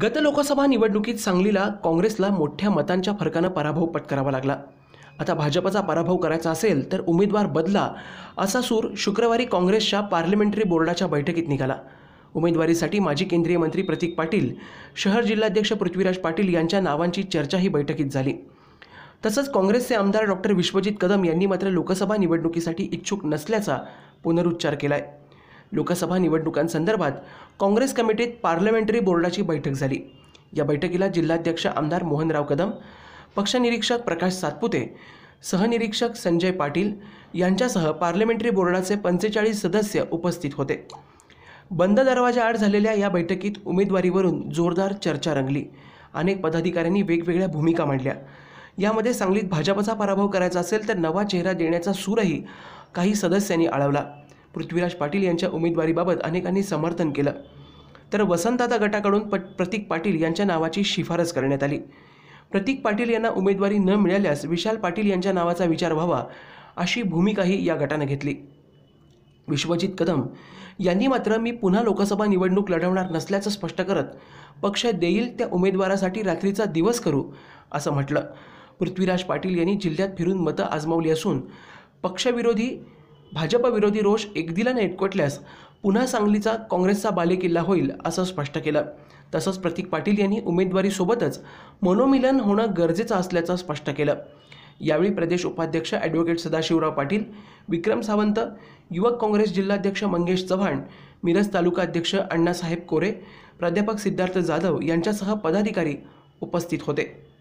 गत लोकसभा निवडणुकीत सांगलीला काँग्रेसला मोठ्या मतांच्या फरकानं पराभव पत्करावा लागला. आता भाजपचा पराभव करायचा असेल तर उमेदवार बदला असा सूर शुक्रवारी काँग्रेसच्या पार्लमेंटरी बोर्डाच्या बैठकीत निघाला. उमेदवारीसाठी माजी केंद्रीय मंत्री प्रतीक पाटील शहर जिल्हाध्यक्ष पृथ्वीराज पाटील यांच्या नावांची चर्चा ही बैठकीत झाली. तसंच काँग्रेसचे आमदार डॉक्टर विश्वजित कदम यांनी मात्र लोकसभा निवडणुकीसाठी इच्छुक नसल्याचा पुनरुच्चार केला आहे लोकसभा निवडणुकांसंदर्भात काँग्रेस कमिटीत पार्लमेंटरी बोर्डाची बैठक झाली. या बैठकीला जिल्हाध्यक्ष आमदार मोहनराव कदम पक्षनिरीक्षक प्रकाश सातपुते सहनिरीक्षक संजय पाटील यांच्यासह पार्लमेंटरी बोर्डाचे पंचेचाळीस सदस्य उपस्थित होते. बंद दरवाजाआड झालेल्या या बैठकीत उमेदवारीवरून जोरदार चर्चा रंगली. अनेक पदाधिकाऱ्यांनी वेगवेगळ्या भूमिका मांडल्या. यामध्ये सांगलीत भाजपचा पराभव करायचा असेल तर नवा चेहरा देण्याचा सूरही काही सदस्यांनी आळवला. पृथ्वीराज पाटील यांच्या उमेदवारीबाबत अनेकांनी समर्थन केलं. तर वसंतदादा गटाकडून प प्रतीक पाटील यांच्या नावाची शिफारस करण्यात आली. प्रतीक पाटील यांना उमेदवारी न मिळाल्यास विशाल पाटील यांच्या नावाचा विचार व्हावा अशी भूमिकाही या गटानं घेतली. विश्वजित कदम यांनी मात्र मी पुन्हा लोकसभा निवडणूक लढवणार नसल्याचं स्पष्ट करत पक्ष देईल त्या उमेदवारासाठी रात्रीचा दिवस करू असं म्हटलं. पृथ्वीराज पाटील यांनी जिल्ह्यात फिरून मतं आजमावली असून पक्षविरोधी भाजपविरोधी रोष एकदिलाने एकवटल्यास पुन्हा सांगलीचा काँग्रेसचा बालेकिल्ला होईल असं स्पष्ट केलं. तसंच प्रतीक पाटील यांनी उमेदवारीसोबतच मनोमिलन होणं गरजेचं असल्याचं स्पष्ट केलं. यावेळी प्रदेश उपाध्यक्ष ॲडव्होकेट सदाशिवराव पाटील विक्रम सावंत युवक काँग्रेस जिल्हाध्यक्ष मंगेश चव्हाण मिरज तालुका अध्यक्ष अण्णासाहेब कोरे प्राध्यापक सिद्धार्थ जाधव यांच्यासह पदाधिकारी उपस्थित होते.